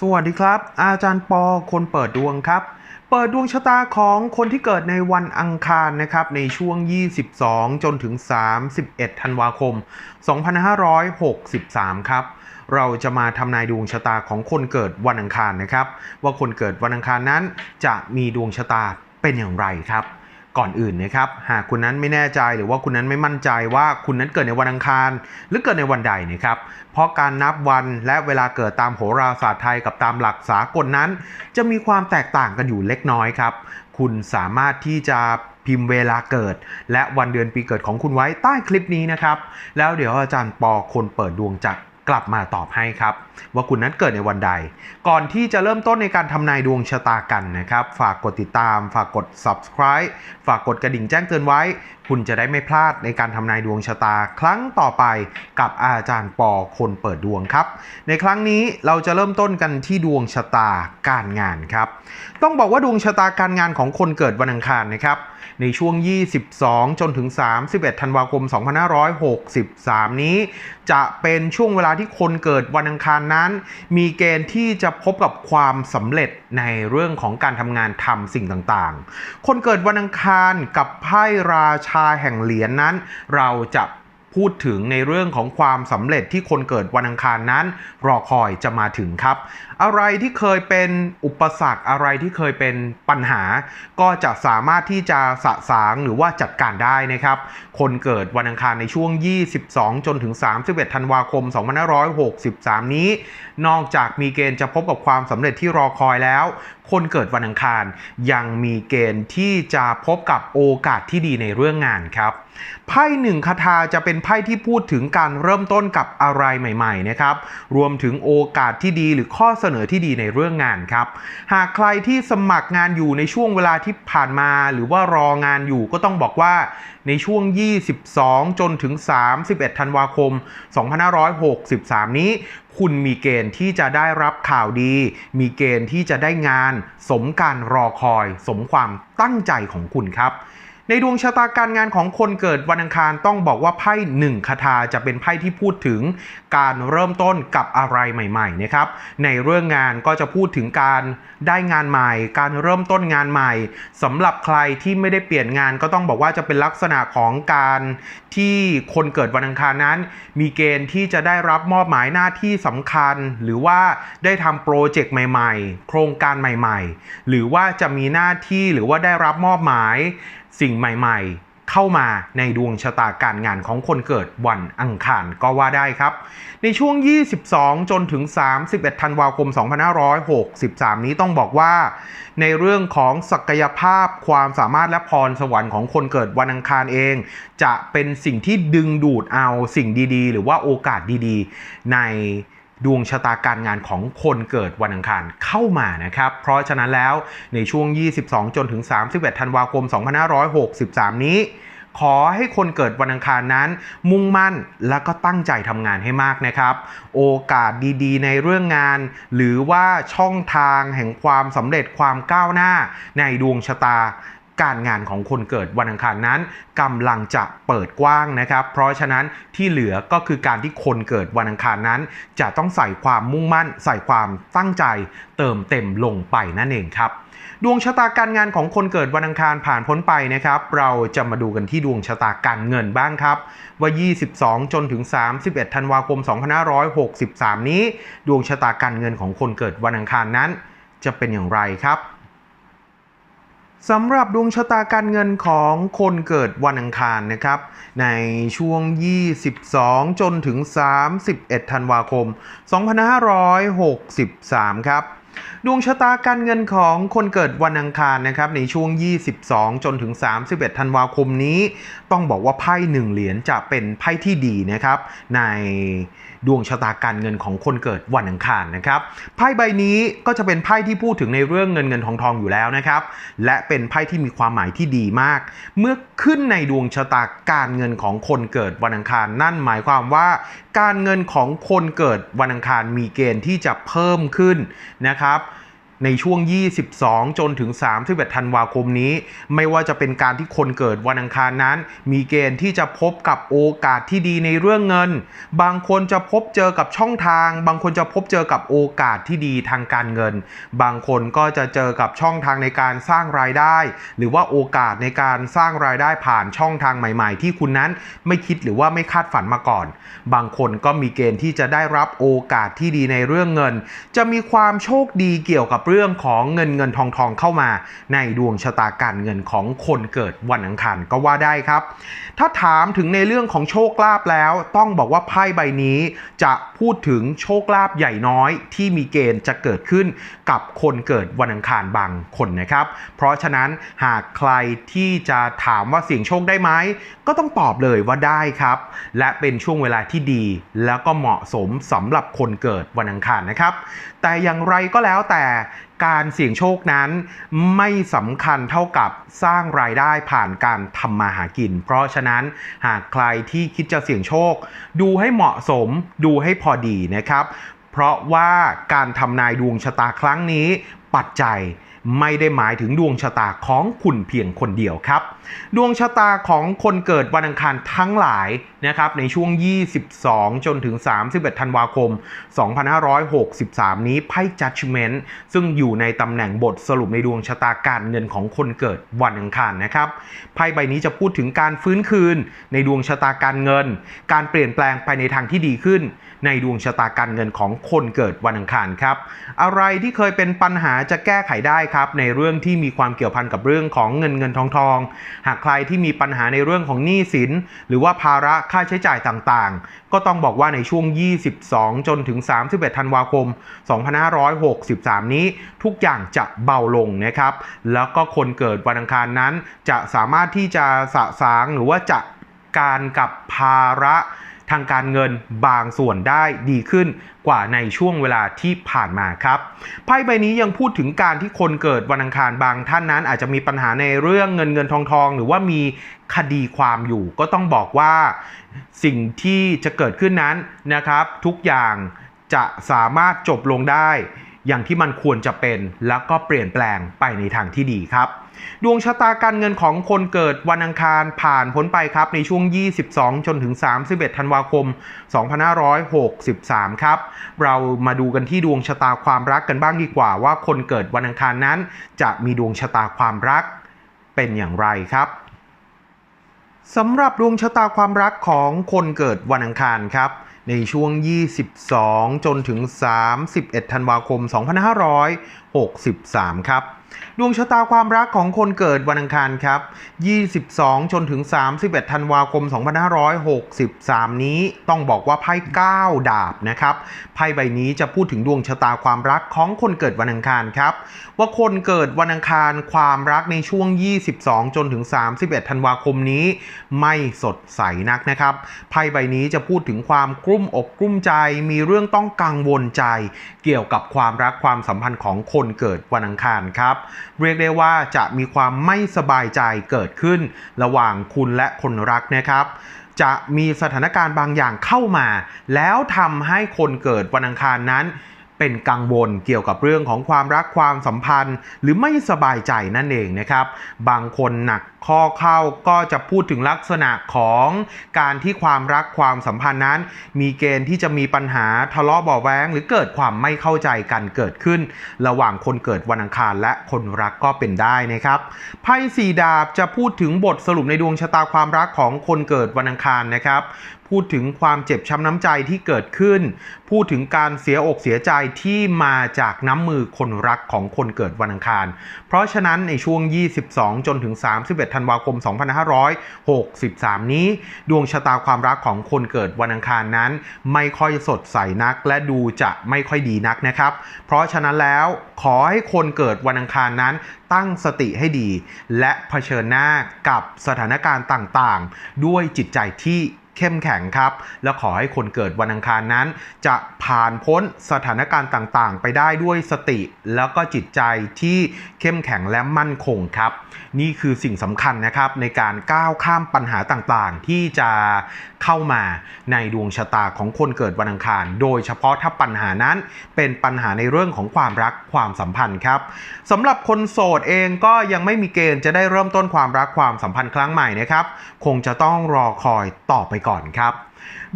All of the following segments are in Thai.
สวัสดีครับ อาจารย์ปอคนเปิดดวงครับ เปิดดวงชะตาของคนที่เกิดในวันอังคารนะครับ ในช่วง 22 จนถึง 31 ธันวาคม 2563 ครับ เราจะมาทำนายดวงชะตาของคนเกิดวันอังคารนะครับ ว่าคนเกิดวันอังคารนั้นจะมีดวงชะตาเป็นอย่างไรครับ ก่อนอื่นนะครับ หากคุณนั้นไม่แน่ใจหรือว่าคุณนั้นไม่มั่นใจว่าคุณนั้นเกิดในวันอังคาร หรือเกิดในวันใดนะครับ เพราะการนับวันและเวลาเกิดตามโหราศาสตร์ไทยกับตามหลักสากลนั้น จะมีความแตกต่างกันอยู่เล็กน้อยครับ คุณสามารถที่จะพิมพ์เวลาเกิด และวันเดือนปีเกิดของคุณไว้ใต้คลิปนี้นะครับ แล้วเดี๋ยวอาจารย์ปอคนเปิดดวงจะก กลับมาตอบให้ครับ ว่าคุณนั้นเกิดในวันใด ก่อนที่จะเริ่มต้นในการทำนายดวงชะตากันนะครับ ฝากกดติดตาม ฝากกด subscribe ฝากกดกระดิ่งแจ้งเตือนไว้ คุณจะได้ไม่พลาดในการทำนายดวงชะตาครั้งต่อไปกับอาจารย์ปอคนเปิดดวงครับ ในครั้งนี้เราจะเริ่มต้นกันที่ดวงชะตาการงานครับ ต้องบอกว่าดวงชะตาการงานของคนเกิดวันอังคารนะครับในช่วง 22 จนถึง 31 ธันวาคม 2563 นี้ จะเป็นช่วงเวลาที่คนเกิดวันอังคารนั้น มีเกณฑ์ที่จะพบกับความสำเร็จในเรื่องของการทำงานทำสิ่งต่างๆ คนเกิดวันอังคารกับไพ่ราชาแห่งเหรียญนนั้น เราจะพูดถึงในเรื่องของความสำเร็จที่คนเกิดวันอังคารนั้น รอคอยจะมาถึงครับ อะไรที่เคยเป็นอุปสรรคอะไรที่เคยเป็นปัญหา ก็จะสามารถที่จะสะสางหรือว่าจัดการได้นะครับ คนเกิดวันอังคารในช่วง 22 จนถึง 31 ธันวาคม 2563 นี้ นอกจากมีเกณฑ์จะพบกับความสำเร็จที่รอคอยแล้ว คนเกิดวันอังคารยังมีเกณฑ์ที่จะพบกับโอกาสที่ดีในเรื่องงานครับไพ่หนึ่งคาถาจะเป็นไพ่ที่พูดถึงการเริ่มต้นกับอะไรใหม่ ๆ นะครับ รวมถึงโอกาสที่ดีหรือข้อเสนอที่ดีในเรื่องงานครับ หากใครที่สมัครงานอยู่ในช่วงเวลาที่ผ่านมา หรือว่ารองานอยู่ก็ต้องบอกว่าในช่วง 22 จนถึง 31 ธันวาคม 2563 นี้คุณมีเกณฑ์ที่จะได้รับข่าวดี มีเกณฑ์ที่จะได้งาน สมการรอคอย สมความตั้งใจของคุณครับ ในดวงชะตาการงานของคนเกิดวันอังคารต้องบอกว่าไพ่หนึ่งคาถาจะเป็นไพ่ที่พูดถึงการเริ่มต้นกับอะไรใหม่ๆนะครับในเรื่องงานก็จะพูดถึงการได้งานใหม่ การเริ่มต้นงานใหม่สำหรับใครที่ไม่ได้เปลี่ยนงานก็ต้องบอกว่าจะเป็นลักษณะของการที่คนเกิดวันอังคารนั้น มีเกณฑ์ที่จะได้รับมอบหมายหน้าที่สำคัญ หรือว่าได้ทำโปรเจกต์ใหม่ ๆ โครงการใหม่ ๆ หรือว่าจะมีหน้าที่หรือว่าได้รับมอบหมาย สิ่งใหม่ๆ เข้ามาในดวงชะตาการงานของคนเกิดวันอังคารก็ว่าได้ครับ ในช่วง 22 จนถึง 31 ธันวาคม 2563 นี้ต้องบอกว่า ในเรื่องของศักยภาพความสามารถและพรสวรรค์ของคนเกิดวันอังคารเอง จะเป็นสิ่งที่ดึงดูดเอาสิ่งดีๆ หรือว่าโอกาสดีๆ ใน ดวงชะตาการงานของคนเกิดวันอังคารเข้ามานะครับ เพราะฉะนั้นแล้วในช่วง 22 จนถึง 31 ธันวาคม 2563 นี้ ขอให้คนเกิดวันอังคารนั้น มุ่งมั่นและก็ตั้งใจทำงานให้มากนะครับ โอกาสดีๆ ในเรื่องงาน หรือว่าช่องทางแห่งความสำเร็จความก้าวหน้าในดวงชะตา การงานของคนเกิดวันอังคารนั้นกำลังจะเปิดกว้างนะครับ เพราะฉะนั้นที่เหลือก็คือการที่คนเกิดวันอังคารนั้น จะต้องใส่ความมุ่งมั่น ใส่ความตั้งใจ เติมเต็มลงไปนั่นเองครับดวงชะตาการงานของคนเกิดวันอังคารผ่านพ้นไปนะครับ เราจะมาดูกันที่ดวงชะตาการเงินบ้างครับ ว่า 22 จนถึง 31 ธันวาคม 2563 นี้ ดวงชะตาการเงินของคนเกิดวันอังคารนั้น จะเป็นอย่างไรครับ สำหรับดวงชะตาการเงินของคนเกิดวันอังคารนะครับ ในช่วง 22 จนถึง 31 ธันวาคม 2563 ครับ ดวงชะตาการเงินของคนเกิดวันอังคารนะครับ ในช่วง 22 จนถึง 31 ธันวาคมนี้ ต้องบอกว่าไพ่หนึ่งเหรียญจะเป็นไพ่ที่ดีนะครับ ใน ดวงชะตาการเงินของคนเกิดวันอังคารนะครับไพ่ใบนี้ก็จะเป็นไพ่ที่พูดถึงในเรื่องเงินเงินทองทองอยู่แล้วนะครับ และเป็นไพ่ที่มีความหมายที่ดีมาก เมื่อขึ้นในดวงชะตาการเงินของคนเกิดวันอังคาร นั่นหมายความว่า การเงินของคนเกิดวันอังคารมีเกณฑ์ที่จะเพิ่มขึ้นนะครับ ในช่วง 22 จนถึง 31 ธันวาคมนี้ ไม่ว่าจะเป็นการที่คนเกิดวันอังคารนั้น มีเกณฑ์ที่จะพบกับโอกาสที่ดีในเรื่องเงิน บางคนจะพบเจอกับช่องทาง บางคนจะพบเจอกับโอกาสที่ดีทางการเงิน บางคนก็จะเจอกับช่องทางในการสร้างรายได้ หรือว่าโอกาสในการสร้างรายได้ผ่านช่องทางใหม่ ๆ ที่คุณนั้นไม่คิดหรือว่าไม่คาดฝันมาก่อน บางคนก็มีเกณฑ์ที่จะได้รับโอกาสที่ดีในเรื่องเงิน จะมีความโชคดีเกี่ยวกับเรื่องของเงินเงินทองทองเข้ามาในดวงชะตาการเงินของคนเกิดวันอังคารก็ว่าได้ครับ ถ้าถามถึงในเรื่องของโชคลาภแล้วต้องบอกว่าไพ่ใบนี้จะพูดถึงโชคลาภใหญ่น้อยที่มีเกณฑ์จะเกิดขึ้นกับคนเกิดวันอังคารบางคนนะครับ เพราะฉะนั้นหากใครที่จะถามว่าเสี่ยงโชคได้ไหมก็ต้องตอบเลยว่าได้ครับ และเป็นช่วงเวลาที่ดี แล้วก็เหมาะสมสำหรับคนเกิดวันอังคารนะครับแต่อย่างไรก็แล้วแต่การเสี่ยงโชคนั้นไม่สำคัญเท่ากับสร้างรายได้ผ่านการทำมาหากิน เพราะฉะนั้นหากใครที่คิดจะเสี่ยงโชค ดูให้เหมาะสมดูให้พอดีนะครับ เพราะว่าการทำนายดวงชะตาครั้งนี้ปัจจัย ไม่ได้หมายถึงดวงชะตาของคุณเพียงคนเดียวครับ ดวงชะตาของคนเกิดวันอังคารทั้งหลายนะครับในช่วง 22 จนถึง 31 ธันวาคม 2563 นี้ไพ่ Judgment ซึ่งอยู่ในตำแหน่งบทสรุปในดวงชะตาการเงินของคนเกิดวันอังคารนะครับไพ่ใบนี้จะพูดถึงการฟื้นคืน ในดวงชะตาการเงิน การเปลี่ยนแปลงไปในทางที่ดีขึ้น ในดวงชะตาการเงินของคนเกิดวันอังคารครับอะไรที่เคยเป็นปัญหาจะแก้ไขได้ครับในเรื่องที่มีความเกี่ยวพันกับเรื่องของเงินเงินทองทอง หากใครที่มีปัญหาในเรื่องของหนี้สิน หรือว่าภาระค่าใช้จ่ายต่างๆ ก็ต้องบอกว่าในช่วง 22 จนถึง 31 ธันวาคม 2563 นี้ทุกอย่างจะเบาลงนะครับ แล้วก็คนเกิดวันอังคารนั้น จะสามารถที่จะสะสางหรือว่าจะการกับภาระ ทางการเงินบางส่วนได้ดีขึ้นกว่าในช่วงเวลาที่ผ่านมาครับไพ่ใบนี้ยังพูดถึงการที่คนเกิดวันอังคารบางท่านนั้นอาจจะมีปัญหาในเรื่องเงินเงินทองทอง หรือว่ามีคดีความอยู่ ก็ต้องบอกว่าสิ่งที่จะเกิดขึ้นนั้นนะครับ ทุกอย่างจะสามารถจบลงได้ อย่างที่มันควรจะเป็น แล้วก็เปลี่ยนแปลงไปในทางที่ดีครับดวงชะตาการเงินของคนเกิดวันอังคารผ่านพ้นไปครับในช่วง 22 จนถึง 31 ธันวาคม 2563 ครับ เรามาดูกันที่ดวงชะตาความรักกันบ้างดีกว่า ว่าคนเกิดวันอังคารนั้น จะมีดวงชะตาความรักเป็นอย่างไรครับสำหรับดวงชะตาความรักของคนเกิดวันอังคารครับ ในช่วง 22 จนถึง 31 ธันวาคม 2563 ครับ ดวงชะตาความรักของคนเกิดวันอังคารครับ 22 จนถึง 31 ธันวาคม 2563 นี้ต้องบอกว่าไพ่9ดาบนะครับ ไพ่ใบนี้จะพูดถึงดวงชะตาความรักของคนเกิดวันอังคารครับ ว่าคนเกิดวันอังคารความรักในช่วง 22 จนถึง 31 ธันวาคมนี้ ไม่สดใสนักนะครับ ไพ่ใบนี้จะพูดถึงความกลุ้มอกกลุ้มใจ มีเรื่องต้องกังวลใจ เกี่ยวกับความรักความสัมพันธ์ของคนเกิดวันอังคารครับเรียกได้ว่าจะมีความไม่สบายใจเกิดขึ้น ระหว่างคุณและคนรักนะครับ จะมีสถานการณ์บางอย่างเข้ามา แล้วทำให้คนเกิดวันอังคารนั้น เป็นกังวลเกี่ยวกับเรื่องของความรักความสัมพันธ์ หรือไม่สบายใจนั่นเองนะครับ บางคนหนักข้อเข้าก็จะพูดถึงลักษณะของการที่ความรักความสัมพันธ์นั้น มีเกณฑ์ที่จะมีปัญหาทะเลาะเบาะแว้งหรือเกิดความไม่เข้าใจกันเกิดขึ้น ระหว่างคนเกิดวันอังคารและคนรักก็เป็นได้นะครับไพ่สีดาบจะพูดถึงบทสรุปในดวงชะตาความรักของคนเกิดวันอังคารนะครับ พูดถึงความเจ็บช้ำน้ำใจที่เกิดขึ้น พูดถึงการเสียอกเสียใจที่มาจากน้ำมือคนรักของคนเกิดวันอังคาร เพราะฉะนั้นในช่วง 22 จนถึง 31 ธันวาคม 2563 นี้ ดวงชะตาความรักของคนเกิดวันอังคารนั้น ไม่ค่อยสดใสนัก และดูจะไม่ค่อยดีนักนะครับ เพราะฉะนั้นแล้วขอให้คนเกิดวันอังคารนั้นตั้งสติให้ดี และเผชิญหน้ากับสถานการณ์ต่างๆ ด้วยจิตใจที่ เข้มแข็งครับ และขอให้คนเกิดวันอังคารนั้น จะผ่านพ้นสถานการณ์ต่างๆ ไปได้ด้วยสติ แล้วก็จิตใจที่เข้มแข็งและมั่นคงครับ นี่คือสิ่งสำคัญนะครับในการก้าวข้ามปัญหาต่างๆ ที่จะเข้ามาในดวงชะตาของคนเกิดวันอังคาร โดยเฉพาะถ้าปัญหานั้นเป็นปัญหาในเรื่องของความรักความสัมพันธ์ครับสำหรับคนโสดเองก็ยังไม่มีเกณฑ์จะได้เริ่มต้นความรักความสัมพันธ์ครั้งใหม่นะครับ คงจะต้องรอคอยต่อไปก่อนก่อนครับ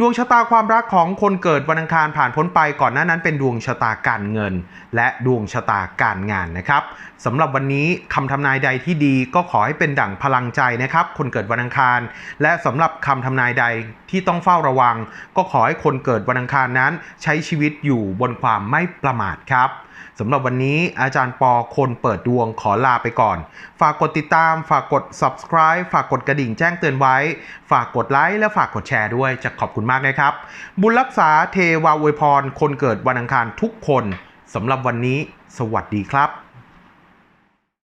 ดวงชะตาความรักของคนเกิดวันอังคารผ่านพ้นไปก่อนหน้านั้นเป็นดวงชะตาการเงิน และดวงชะตาการงานนะครับสำหรับวันนี้คำทำนายใดที่ดีก็ขอให้เป็นดั่งพลังใจนะครับ คนเกิดวันอังคาร และสำหรับคำทำนายใดที่ต้องเฝ้าระวัง ก็ขอให้คนเกิดวันอังคารนั้น ใช้ชีวิตอยู่บนความไม่ประมาทครับสำหรับวันนี้อาจารย์ปอคนเปิดดวงขอลาไปก่อน ฝากกดติดตาม ฝากกด subscribe ฝากกดกระดิ่งแจ้งเตือนไว้ ฝากกดไลค์และฝากกดแชร์ด้วยจะขอบคุณมากนะครับ บุญรักษาเทวาอวยพร คนเกิดวันอังคารทุกคนสำหรับวันนี้ สวัสดีครับ